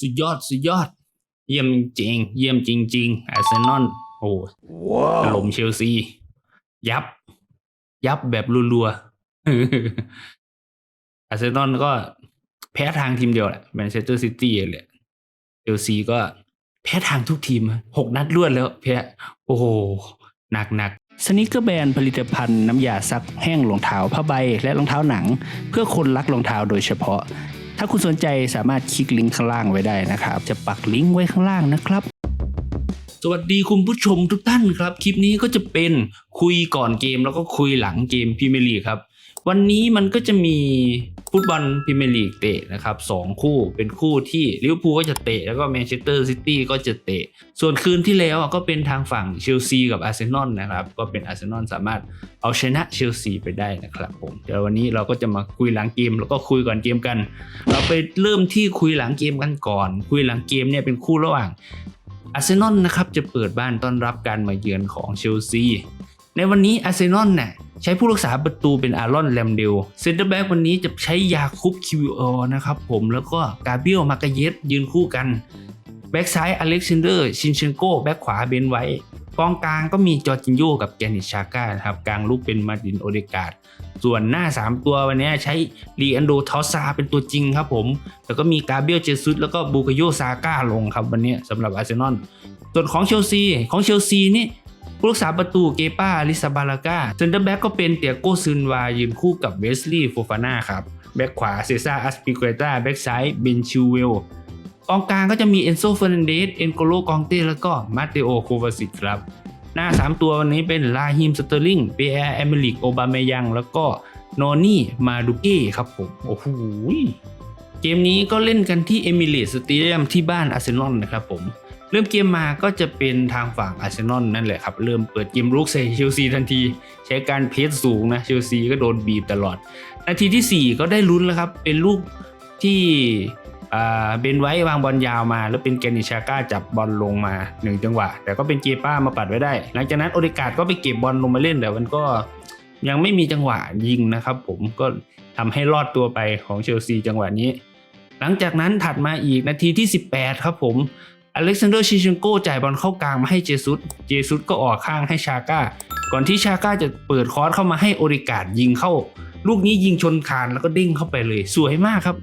สุดยอดสุดยอด เยี่ยมจริงๆเยี่ยมจริงๆอาร์เซนอลโอ้ถล่มเชลซี ยับ ยับแบบรัวๆอาร์เซนอลก็แพ้ทางทีมเดียวแหละแมนเชสเตอร์ซิตี้เลยเชลซีก็แพ้ทางทุกทีมอะหกนัดรวดแล้วแพ้โอ้โห หนักหนักสนิเกอร์แบรนด์ผลิตภัณฑ์น้ำยาซักแห้งรองเท้าผ้าใบและรองเท้าหนัง เพื่อคนรักรองเท้าโดยเฉพาะ ถ้าคุณสนใจสามารถคลิกลิงก์ข้างล่างไว้ได้นะครับ จะปักลิงก์ไว้ข้างล่างนะครับ สวัสดีคุณผู้ชมทุกท่านครับ คลิปนี้ก็จะเป็นคุยก่อนเกมแล้วก็คุยหลังเกมพรีเมียร์ลีกครับ วันนี้มันก็จะมี ฟุตบอลพรีเมียร์ลีกเตะนะครับสองคู่เป็นคู่ที่ลิเวอร์พูลก็จะเตะแล้วก็แมนเชสเตอร์ซิตี้ก็จะเตะ ส่วนคืนที่แล้วอะก็เป็นทางฝั่งเชลซีกับอาร์เซนอลนะครับ ก็เป็นอาร์เซนอลสามารถเอาชนะเชลซีไปได้นะครับผมเดี๋ยววันนี้เราก็จะมาคุยหลังเกมแล้วก็คุยก่อนเกมกัน เราไปเริ่มที่คุยหลังเกมกันก่อน คุยหลังเกมเนี่ยเป็นคู่ระหว่างอาร์เซนอลนะครับจะเปิดบ้านต้อนรับการมาเยือนของเชลซีในวันนี้อาร์เซนอลเนี่ย ใช้ผู้รักษาประตูเป็นอารอนแลมเดลเซนเตอร์แบ็กวันนี้จะใช้ยาคุปคิวออนะครับผมแล้วก็กาเบียลมากาเยสยืนคู่กันแบ็กซ้ายอเล็กซานเดอร์ชินเชนโกแบ็กขวาเบนไว้กองกลางก็มีจอร์จินโยกับแกนิชชาก้านะครับกลางลูกเป็นมาร์ตินโอเดกาดส่วนหน้า 3 ตัววันนี้ใช้ลีอันโดทอสซาเป็นตัวจริงครับผม แล้วก็มีกาเบียลเจซุสแล้วก็บูกาโยซาก้าลงครับวันนี้สำหรับอาร์เซนอลส่วนของเชลซีของเชลซีนี่ ผู้รักษาประตูเกป้าลิซาบาลากาเซนเตอร์แบ็กก็เป็นเตียโกซึนวายืนคู่กับเวสลีย์โฟฟาน่าครับ แบ็กขวาเซซ่าอัสปิเกตาแบ็กซ้ายเบนชิวเวลกองกลางก็จะมีเอนโซเฟอร์นันเดสเอนโกโลกองเต้แล้วก็มาเตโอโควาซิตครับ หน้า 3 ตัววันนี้เป็นลาฮิมสเตอร์ลิงเปียร์แอมเมริกโอบาเมยัง แล้วก็โนนี่มาดูเก้ครับผม โอ้โหเกมนี้ก็เล่นกันที่เอมิเรตสเตเดียมที่บ้านอาร์เซนอลนะครับผม เริ่มเกมมาก็จะเป็นทางฝั่งอาร์เซนอลนั่นแหละครับ เริ่มเปิดเกมรุกใส่เชลซีทันที ใช้การเพสสูงนะเชลซีก็โดนบีบตลอด นาทีที่ 4 ก็ได้ลุ้นแล้วครับ เป็นลูกที่เบนไว้วางบอลยาวมา แล้วเป็นแกนิชาก้าจับบอลลงมาหนึ่งจังหวะ แต่ก็เป็นเกป้ามาปัดไว้ได้ หลังจากนั้นโอเดกาดก็ไปเก็บบอลลงมาเล่นแต่มันก็ยังไม่มีจังหวะยิงนะครับผมก็ทำให้รอดตัวไปของเชลซีจังหวะนี้ หลังจากนั้นถัดมาอีกนาทีที่ 18 ครับผม อเล็กซานเดอร์ชิชนโกจ่ายบอลเข้ากลางมาให้เจซุสเจซุสก็ออกข้างให้ชาก้า ก่อนที่ชาก้าจะเปิดคอร์สเข้ามาให้โอริกาดยิงเข้า ลูกนี้ยิงชนคานแล้วก็เด้งเข้าไปเลย สวยมากครับ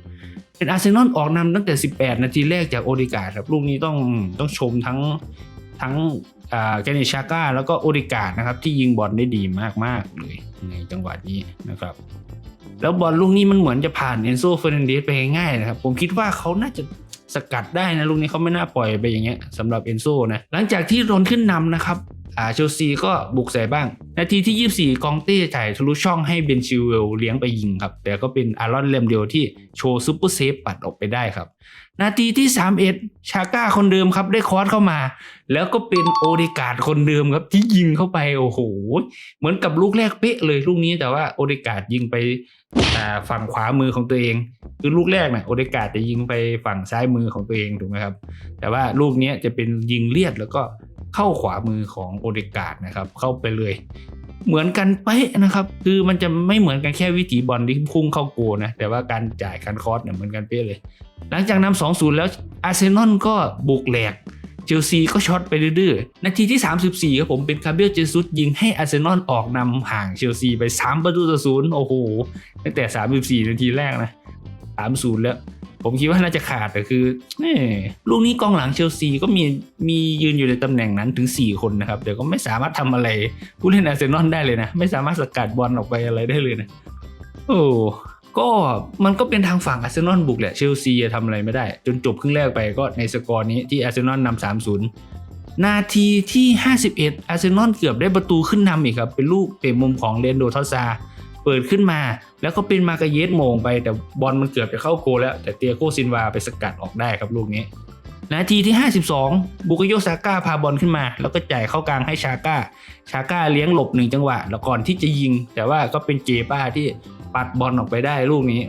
เป็นอาร์เซนอลออกนำตั้งแต่ 18 นาทีแรกจากโอริกาดครับ ลูกนี้ต้องต้องชมทั้งทั้งแกนิชาก้าแล้วก็โอริกาดนะครับที่ยิงบอลได้ดีมากๆเลยในจังหวะนี้นะครับแล้วบอลลูกนี้มันเหมือนจะผ่านเอนโซเฟอร์นันเดสไปง่ายๆนะครับ ผมคิดว่าเขาน่าจะ สกัดได้นะลูกนี้เขาไม่น่าปล่อยไปอย่างเงี้ยสำหรับเอนโซนะหลังจากที่โดนขึ้นนำนะครับ เชลซีก็บุกใส่บ้าง นาทีที่ 24 กองเต้จ่ายทะลุช่องให้เบนชิวเวลเลี้ยงไปยิงครับ แต่ก็เป็นอารอนเลมเดียวที่โชว์ซุปเปอร์เซฟปัดออกไปได้ครับ นาทีที่ 31 ชาก้าคนเดิมครับได้คอร์สเข้ามา แล้วก็เป็นโอเดกาดคนเดิมครับที่ยิงเข้าไปโอ้โห เหมือนกับลูกแรกเป๊ะเลยลูกนี้แต่ว่าโอเดกาดยิงไปฝั่งขวามือของตัวเอง คือลูกแรกนะ่ะโอเดกาดจะยิงไปฝั่งซ้ายมือของตัวเองถูกไหมครับ แต่ว่าลูกนี้จะเป็นยิงเลียดแล้วก็ เข้าขวามือของโอเดกาดนะครับ เข้าไปเลย เหมือนกันเป๊ะนะครับ คือมันจะไม่เหมือนกันแค่วิถีบอลที่พุ่งเข้าโกนะ แต่ว่าการจ่ายการคอร์สเนี่ยเหมือนกันเป๊ะเลย หลังจากนำสองศูนย์แล้วอาร์เซนอลก็บุกแหลกเชลซีก็ช็อตไปดื้อๆ นาทีที่ 34 ครับผมเป็นคาเบียลเจซุสยิงให้อาร์เซนอลออกนำห่างเชลซีไป 3 ประตูต่อศูนย์โอ้โห ตั้งแต่ 34 นาทีแรกนะ 3-0 แล้ว ผมคิดว่าน่าจะขาดแต่คือแหม่ลูกนี้กองหลังเชลซีก็มีมียืนอยู่ในตำแหน่งนั้นถึง 4 คนนะครับ แต่ก็ไม่สามารถทำอะไรผู้เล่นอาร์เซนอลได้เลยนะ ไม่สามารถสกัดบอลออกไปอะไรได้เลยนะ โอ้ก็มันก็เป็นทางฝั่งอาร์เซนอลบุกแหละเชลซีทำอะไรไม่ได้ จนจบครึ่งแรกไปก็ในสกอร์นี้ที่อาร์เซนอลนำสามศูนย์นาทีที่ 51 อาร์เซนอลเกือบได้ประตูขึ้นนำอีกครับ เป็นลูกเตะมุมของเรนโดทอซา เปิดขึ้นมา แล้วก็เป็นมากาเยสโมงไป แต่บอลมันเกือบจะเข้าโกลแล้ว แต่เตียโกซินวาไปสกัดออกได้ครับลูกนี้ นาทีที่ 52 บุกโยซาก้าพาบอลขึ้นมา แล้วก็จ่ายเข้ากลางให้ชาก้า ชาก้าเลี้ยงหลบหนึ่งจังหวะ แล้วก่อนที่จะยิง แต่ว่าก็เป็นเจป้าที่ปัดบอลออกไปได้ลูกนี้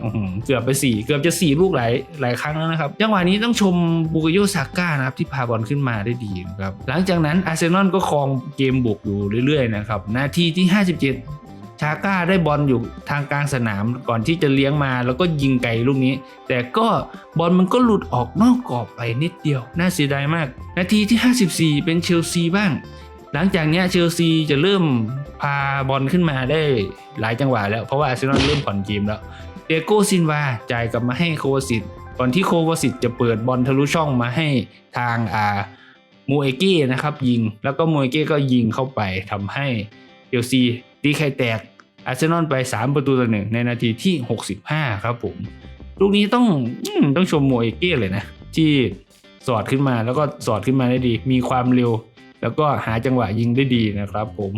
เกือบไปสี่เกือบจะสี่ลูกหลายหลายครั้งแล้วนะครับ จังหวะนี้ต้องชมบุกโยซาก้านะครับที่พาบอลขึ้นมาได้ดีนะครับ หลังจากนั้นอาร์เซนอลก็ครองเกมบุกอยู่เรื่อยๆนะครับ นาทีที่ 57 ชาก้าได้บอลอยู่ทางกลางสนามก่อนที่จะเลี้ยงมาแล้วก็ยิงไกลลูกนี้ แต่ก็บอลมันก็หลุดออกนอกกรอบไปนิดเดียว น่าเสียดายมาก นาทีที่ 54 เป็นเชลซีบ้าง หลังจากนี้เชลซีจะเริ่มพาบอลขึ้นมาได้หลายจังหวะแล้ว เพราะว่าอาร์เซนอลเริ่มผ่อนเกมแล้วเดโก้ซินวาจ่ายกลับมาให้โควาสิตก่อนที่โควาสิตจะเปิดบอลทะลุช่องมาให้ทางอ่ามูเอเก้นะครับยิงแล้วก็มูเอเก้ก็ยิงเข้าไปทำให้ เชลซีตีไข่แตกอาร์เซนอลไป 3 ประตูต่อหนึ่งในนาทีที่ 65 ครับผม ลูกนี้ต้องต้องชมโมเอเก้เลยนะ ที่สอดขึ้นมาแล้วก็สอดขึ้นมาได้ดี มีความเร็ว แล้วก็หาจังหวะยิงได้ดีนะครับผม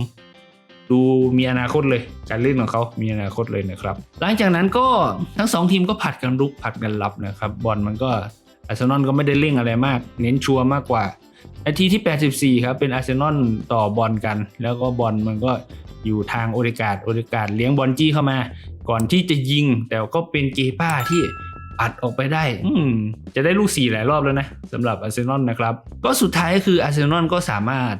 ดูมีอนาคตเลยการเล่นของเขามีอนาคตเลยนะครับ หลังจากนั้นก็ทั้งสองทีมก็ผัดกันรุกผัดกันรับนะครับ บอลมันก็อาร์เซนอลก็ไม่ได้เร่งอะไรมาก เน้นชัวร์มากกว่า นาทีที่ 84 ครับ เป็นอาร์เซนอลต่อบอลกัน แล้วก็บอลมันก็อยู่ทางโอเดกาดโอเดกาดเลี้ยงบอลจี้เข้ามา ก่อนที่จะยิง แต่ก็เป็นเกป้าที่อัดออกไปได้ อืมจะได้ลูกสี่หลายรอบแล้วนะสำหรับอาร์เซนอลนะครับ ก็สุดท้ายก็คืออาร์เซนอลก็สามารถ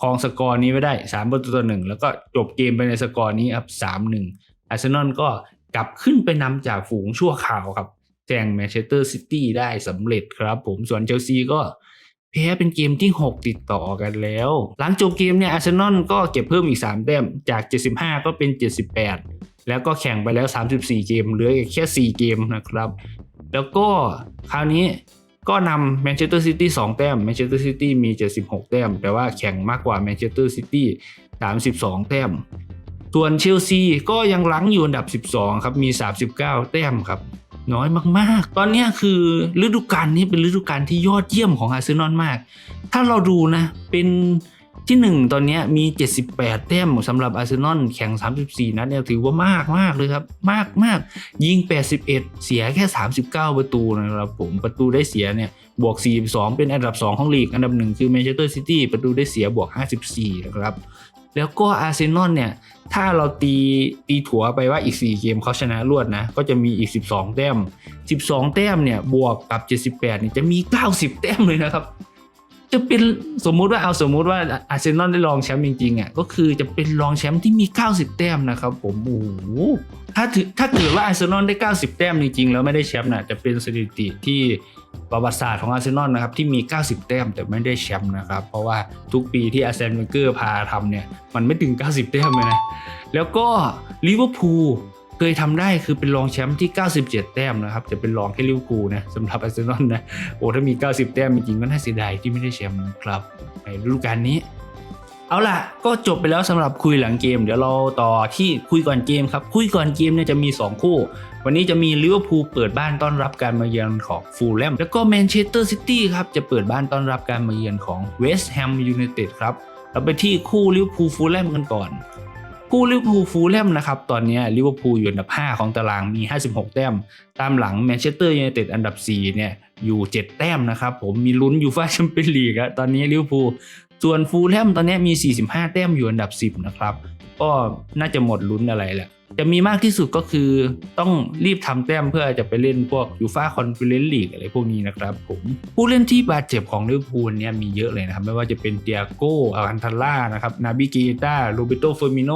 ครองสกอร์นี้ไว้ได้3ประตูต่อหนึ่งแล้วก็จบเกมไปในสกอร์นี้ครับ3 1อาร์เซนอลก็กลับขึ้นไปนำจากฝูงชั่วข่าวครับแซงแมนเชสเตอร์ซิตี้ได้สำเร็จครับ ผมส่วนเชลซีก็ แพ้เป็นเกมที่ 6 ติดต่อกันแล้ว หลังจบเกมเนี่ยอาร์เซนอลก็เก็บเพิ่มอีก 3 แต้มจาก 75 ก็เป็น 78 แล้วก็แข่งไปแล้ว 34 เกมเหลือแค่ 4 เกมนะครับ แล้วก็คราวนี้ก็นำแมนเชสเตอร์ซิตี้2แต้มแมนเชสเตอร์ซิตี้มี 76 แต้ม แต่ว่าแข่งมากกว่าแมนเชสเตอร์ซิตี้ 32 แต้ม ส่วนเชลซีก็ยังหลังอยู่อันดับ 12 ครับ มี 39 แต้มครับ น้อยมากๆ ตอนนี้คือฤดูกาลนี้เป็นฤดูกาลที่ยอดเยี่ยมของอาร์เซนอลมาก ถ้าเราดูนะเป็นที่ 1 ตอนนี้มี 78 แต้มสำหรับอาร์เซนอลแข่ง 34 นัดเนี่ยถือว่ามากมากเลยครับ มากมากยิง 81 เสียแค่ 39 ประตูนะครับผมประตูได้เสียเนี่ยบวก 42 เป็นอันดับ 2 ของลีก อันดับ 1 คือแมนเชสเตอร์ซิตี้ประตูได้เสียบวก 54 นะครับ แล้วก็อาร์เซนอลเนี่ย ถ้าเราตีตีถัวไปว่าอีก 4 เกมเขาชนะรวดนะ ก็จะมีอีก 12 แต้ม 12 แต้มเนี่ย บวกกับ 78เนี่ยจะมี 90 แต้มเลยนะครับ จะเป็นสมมุติว่าเอาสมมุติว่าอาร์เซนอลได้รองแชมป์จริงๆอะก็คือจะเป็นรองแชมป์ที่มี 90 แต้มนะครับผมโอ้โหถ้าถือถ้าเกิดว่าอาร์เซนอลได้ 90 แต้มจริงๆแล้วไม่ได้แชมป์น่ะจะเป็นสถิติที่ ประวัติศาสตร์ของอาร์เซนอลนะครับที่มี 90 แต้มแต่ไม่ได้แชมป์นะครับ เพราะว่าทุกปีที่อาร์เซนเวนเกอร์พาทำเนี่ย มันไม่ถึง 90 แต้มเลยนะ แล้วก็ลิเวอร์พูลเคยทำได้คือเป็นรองแชมป์ที่ 97 แต้มนะครับจะเป็นรองแค่ลิเวอร์พูลนะสำหรับอาร์เซนอลนะโอ้ถ้ามี 90 แต้มจริงก็น่าเสียดายที่ไม่ได้แชมป์นะครับในฤดูกาลนี้เอาล่ะ ก็จบไปแล้วสำหรับคุยหลังเกม เดี๋ยวเราต่อที่คุยก่อนเกมครับ คุยก่อนเกมเนี่ยจะมี 2 คู่ วันนี้จะมีลิเวอร์พูลเปิดบ้านต้อนรับการมาเยือนของฟูลแลมแล้วก็แมนเชสเตอร์ซิตี้ครับจะเปิดบ้านต้อนรับการมาเยือนของเวสต์แฮมยูไนเต็ดครับเราไปที่คู่ลิเวอร์พูลฟูลแลมกันก่อนคู่ลิเวอร์พูลฟูลแลมนะครับตอนนี้ลิเวอร์พูลอยู่อันดับ 5 ของตารางมี 56 แต้ม ตามหลังแมนเชสเตอร์ยูไนเต็ดอันดับ 4 เนี่ยอยู่ 7 แต้มนะครับผมมีลุ้นอยู่ฟ่าแชมเปี้ยนลีกอะตอนนี้ลิเวอร์พูล ส่วนฟูลแลมตอนนี้มี 45 แต้มอยู่อันดับ 10 นะครับ ก็น่าจะหมดลุ้นอะไรแหละ จะมีมากที่สุดก็คือต้องรีบทำแต้มเพื่อจะไปเล่นพวกยูฟาคอนเฟอเรนซ์ลีกอะไรพวกนี้นะครับผมผู้เล่นที่บาดเจ็บของลิเวอร์พูลเนี่ยมีเยอะเลยนะครับ ไม่ว่าจะเป็นเตียโก้อารันทาร่านะครับนาบิเกต้าโรเบโตเฟอร์มิโน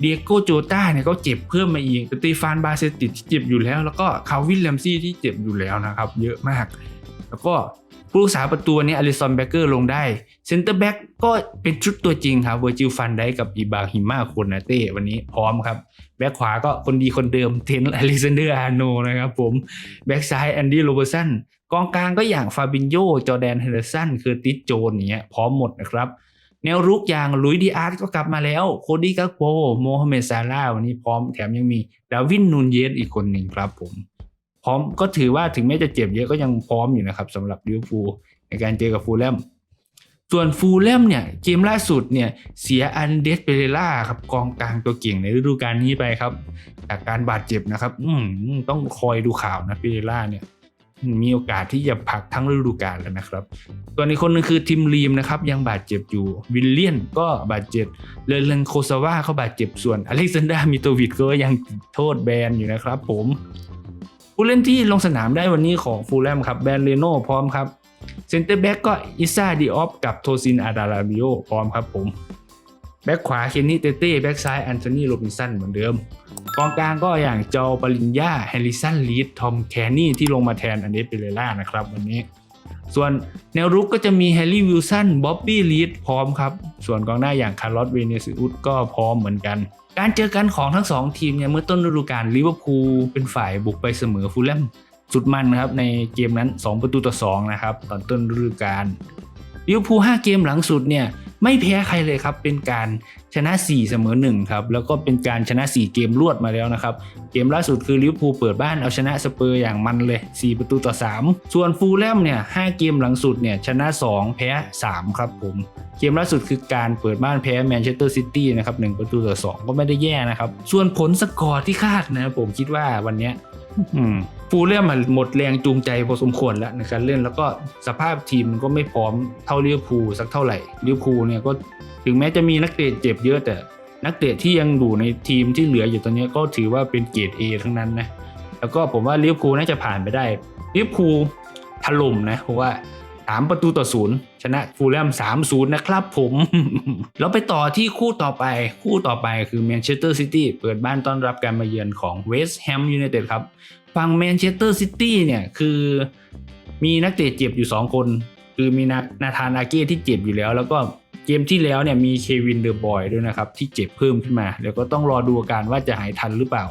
เดียโกโจต้าเนี่ยก็เจ็บเพิ่มมาอีกสตีฟานบาเซติดที่เจ็บอยู่แล้ว แล้วก็คาวินแลมซี่ที่เจ็บอยู่แล้วนะครับ เยอะมาก แล้วก็ ผู้รักษาประตูนี้อลิซอนแบกเกอร์ลงได้ เซนเตอร์แบ็กก็เป็นชุดตัวจริงครับเวอร์จิลฟันได้กับอิบาฮิมาโคนาเต้วันนี้พร้อมครับ แบ็กขวาก็คนดีคนเดิมเทนอลิซานเดอร์อาโนนะครับผม แบ็กซ้ายแอนดี้โรเบอร์สันกองกลางก็อย่างฟาบินโยจอแดนเฮเดอร์สันคือติสโจนอย่างเงี้ยพร้อมหมดนะครับแนวรุกอย่างลุยดีอาร์ตก็กลับมาแล้ว โคดี้กักโปโมฮัมเหม็ดซาร่าวันนี้พร้อมแถมยังมีดาวินนูนเยสอีกคนหนึ่งครับผม ร้อมก็ถือว่าถึงแม้จะเจ็บเยอะก็ยังพร้อมอยู่นะครับสำหรับลิเวอร์พูลในการเจอกับฟูลแลมส่วนฟูลแลมเนี่ยเกมล่าสุดเนี่ยเสียอันเดสเปเรล่าครับกองกลางตัวเก่งในฤดูกาลนี้ไปครับจากการบาดเจ็บนะครับ อืมต้องคอยดูข่าวนะเปเรล่าเนี่ยมีโอกาสที่จะพักทั้งฤดูกาลแล้วนะครับส่วนอีกคนหนึงคือทิมรีมนะครับยังบาดเจ็บอยู่วิลเลียนก็บาดเจ็บเลเลนโคซาวาเขาบาดเจ็บส่วนอเล็กซานดรามิโตวิชก็ยังโทษแบนอยู่นะครับ ผม ผู้เล่นที่ลงสนามได้วันนี้ของฟูลแลมครับแบนเลโน่พร้อมครับเซนเตอร์แบ็กก็อิซาดิออฟกับโทซินอาดาราบิโอพร้อมครับผมแบ็คขวาเคนนี่เตเต้แบ็คซ้ายแอนโทนีโรบินสันเหมือนเดิมกองกลางก็อย่างจอปริญญาแฮริสันลีดทอมแคนนี่ที่ลงมาแทนอันเดสเปเรล่านะครับวันนี้ ส่วนแนวรุกก็จะมีแฮร์รี่วิลสันบ๊อบบี้ลีดพร้อมครับ ส่วนกองหน้าอย่างคาร์ลอสเวเนซิอุสก็พร้อมเหมือนกัน การเจอกันของทั้งสองทีมเนี่ยเมื่อต้นฤดูกาลลิเวอร์พูลเป็นฝ่ายบุกไปเสมอฟูลแลมสุดมันนะครับในเกมนั้น 2 ประตูต่อ 2 นะครับ ตอนต้นฤดูกาล ลิเวอร์พูล5เกมหลังสุดเนี่ยไม่แพ้ใครเลยครับ เป็นการชนะ 4 เสมอ1ครับ แล้วก็เป็นการชนะ 4 เกมรวดมาแล้วนะครับ เกมล่าสุดคือลิเวอร์พูลเปิดบ้านเอาชนะสเปอร์อย่างมันเลย 4 ประตูต่อ 3 ส่วนฟูลแลมเนี่ย5เกมหลังสุดเนี่ยชนะ 2 แพ้ 3 ครับผม เกมล่าสุดคือการเปิดบ้านแพ้แมนเชสเตอร์ซิตี้นะครับ 1 ประตูต่อ 2 ก็ไม่ได้แย่นะครับ ส่วนผลสกอร์ที่คาดนะครับผมคิดว่าวันนี้ ฟูลแลมมันหมดแรงจูงใจพอสมควรแล้วในการเล่นแล้วก็สภาพทีมก็ไม่พร้อมเท่าลิเวอร์พูลสักเท่าไหร่ลิเวอร์พูลเนี่ยก็ถึงแม้จะมีนักเตะเจ็บเยอะแต่นักเตะที่ยังอยู่ในทีมที่เหลืออยู่ตอนนี้ก็ถือว่าเป็นเกรด A ทั้งนั้นนะแล้วก็ผมว่าลิเวอร์พูลน่าจะผ่านไปได้ลิเวอร์พูลถล่มนะเพราะว่าสามประตูต่อศูนย์ชนะฟูลแลมสามศูนย์นะครับผม แล้วไปต่อที่คู่ต่อไป คู่ต่อไปคือแมนเชสเตอร์ซิตี้เปิดบ้านต้อนรับการมาเยือนของเวสต์แฮมยูไนเต็ดครับ ฝั่งแมนเชสเตอร์ซิตี้เนี่ยคือมีนักเตะเจ็บอยู่ 2 คน คือมีนานาธานอาเก้ที่เจ็บอยู่แล้ว แล้วก็เกมที่แล้วเนี่ยมีเควินเดอะบอยด้วยนะครับ ที่เจ็บเพิ่มขึ้นมา แล้วก็ต้องรอดูอาการว่าจะหายทันหรือเปล่า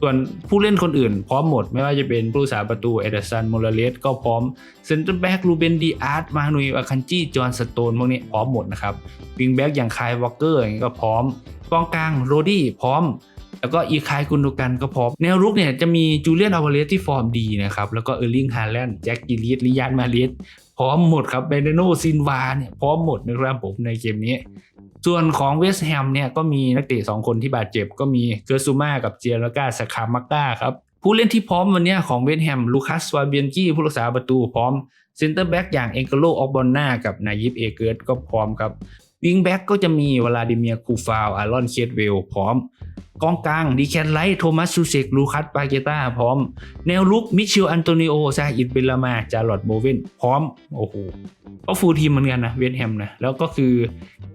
ส่วนผู้เล่นคนอื่นพร้อมหมด ไม่ว่าจะเป็นผู้สาประตูเอเดอร์สันโมราเลสก็พร้อมเซนเตอร์แบ็กลูเบนดีอาร์ตมาหนุยอาคันจีจอห์นสโตนพวกนี้พร้อมหมดนะครับวิงแบ็กอย่างคายวอลเกอร์อย่างนี้ก็พร้อมกองกลางโรดี้พร้อม แล้วก็อีคายกุนโดกันก็พร้อม แนวรุกเนี่ยจะมีจูเลียนอาวาเลสที่ฟอร์มดีนะครับ แล้วก็เออร์ลิงฮาแลนด์แจ็คกิลีสลิยานมาเลสพร้อมหมดครับเบเดโนซินวาเนี่ยพร้อมหมดนะครับผมในเกมนี้ส่วนของเวสต์แฮมเนี่ยก็มีนักเตะ2คนที่บาดเจ็บก็มีเกอร์ซูมากับเจียร์กาสคามักก้าครับ ผู้เล่นที่พร้อมวันนี้ของเวสต์แฮมลูคัสวาเบียนกี้ผู้รักษาประตูพร้อมเซนเตอร์แบ็กอย่างเอ็งเกโลออกบอลนากับนายิบเอเกิร์ตก็พร้อมครับ วิงแบ็กก็จะมีวลาดิเมียร์คูฟาวอารอนเคดเวลพร้อม กองกลางดีแคนไลท์โทมัสซูเซกลูคัสปาเกต้าพร้อม แนวลุกมิเชลอันโตนิโอซาอิดเบลามาจาร์ลอตโบเวนพร้อม โอ้โหก็ฟูลทีมเหมือนกันนะเวสแฮมนะ แล้วก็คือ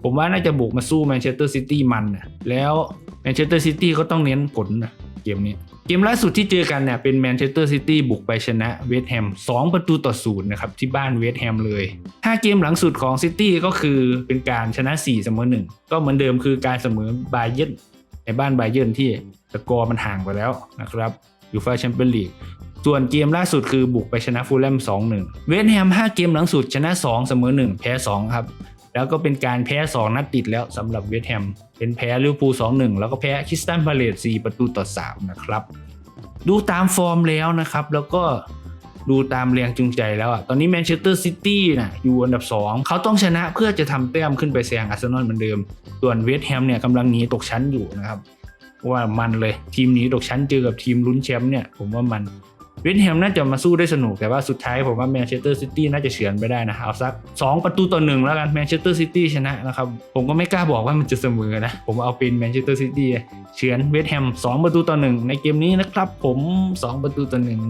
ผมว่าน่าจะบุกมาสู้แมนเชสเตอร์ซิตี้มันนะแล้วแมนเชสเตอร์ซิตี้ก็ต้องเน้นผลนะ เกมนี้ เกมล่าสุดที่เจอกันเนี่ยเป็นแมนเชสเตอร์ซิตี้บุกไปชนะเวสต์แฮม2 ประตูต่อศูนย์นะครับที่บ้านเวสต์แฮมเลยถ้าเกมหลังสุดของซิตี้ก็คือเป็นการชนะ 4 เสมอ 1 ก็เหมือนเดิมคือการเสมอบาเยนในบ้านบาเยนที่สกอร์มันห่างไปแล้วนะครับยูฟ่าแชมเปี้ยนลีกส่วนเกมล่าสุดคือบุกไปชนะฟูลแลม2-1 เวสต์แฮม 5 เกมหลังสุดชนะ 2 เสมอ 1 แพ้ 2 ครับ แล้วก็เป็นการแพ้ 2 นัดติดแล้วสำหรับเวสต์แฮม เป็นแพ้ลิเวอร์พูล2-1 แล้วก็แพ้คริสตันพาเลต4ประตูต่อ 3 นะครับ ดูตามฟอร์มแล้วนะครับ แล้วก็ดูตามแรงจูงใจแล้วอะ ตอนนี้แมนเชสเตอร์ซิตี้นะอยู่อันดับ 2 เขาต้องชนะเพื่อจะทำแต้มขึ้นไปแซงอาร์เซนอลเหมือนเดิม ส่วนเวสต์แฮมเนี่ยกำลังหนีตกชั้นอยู่นะครับว่ามันเลยทีมหนี้ตกชั้นเจอกับทีมลุ้นแชมป์เนี่ยผมว่ามัน เวสต์แฮมน่าจะมาสู้ได้สนุกแต่ว่าสุดท้ายผมว่าแมนเชสเตอร์ซิตี้น่าจะเฉือนไปได้นะเอาสัก 2 ประตูต่อหนึ่งแล้วกันแมนเชสเตอร์ซิตี้ชนะนะครับผมก็ไม่กล้าบอกว่ามันจะเสมอนะ ผมเอาเป็นแมนเชสเตอร์ซิตี้เฉือนเวสต์แฮม2 ประตูต่อหนึ่งในเกมนี้นะครับผม 2 ประตูต่อหนึ่ง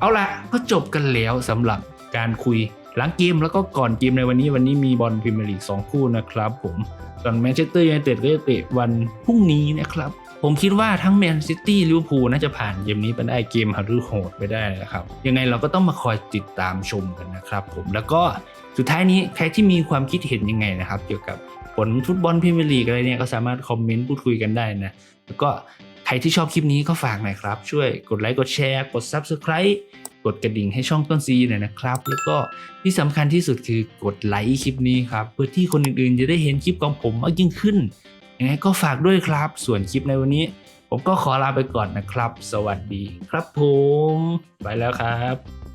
เอาละก็จบกันแล้วสำหรับการคุยหลังเกมแล้วก็ก่อนเกมในวันนี้วันนี้มีบอลพรีเมียร์ลีก2คู่นะครับผมส่วนแมนเชสเตอร์ยูไนเต็ดก็จะเตะวันพรุ่งนี้นะครับ ผมคิดว่าทั้งแมนซิตี้ลิเวอร์พูลน่าจะผ่านเกมนี้ไปได้เกมฮารุโหดไปได้นะครับ ยังไงเราก็ต้องมาคอยติดตามชมกันนะครับผมแล้วก็สุดท้ายนี้ใครที่มีความคิดเห็นยังไงนะครับ เกี่ยวกับผลฟุตบอลพรีเมียร์ลีกอะไรเนี่ยก็สามารถคอมเมนต์พูดคุยกันได้นะ แล้วก็ใครที่ชอบคลิปนี้ก็ฝากหน่อยครับ ช่วยกดไลค์กดแชร์กด Subscribe กดกระดิ่งให้ช่องต้นซีหน่อยนะครับ แล้วก็ที่สำคัญที่สุดคือกดไลค์คลิปนี้ครับเพื่อที่คนอื่นๆ จะได้เห็นคลิปของผมมากยิ่งขึ้น ยังไงก็ฝากด้วยครับ ส่วนคลิปในวันนี้ ผมก็ขอลาไปก่อนนะครับ สวัสดีครับผม ไปแล้วครับ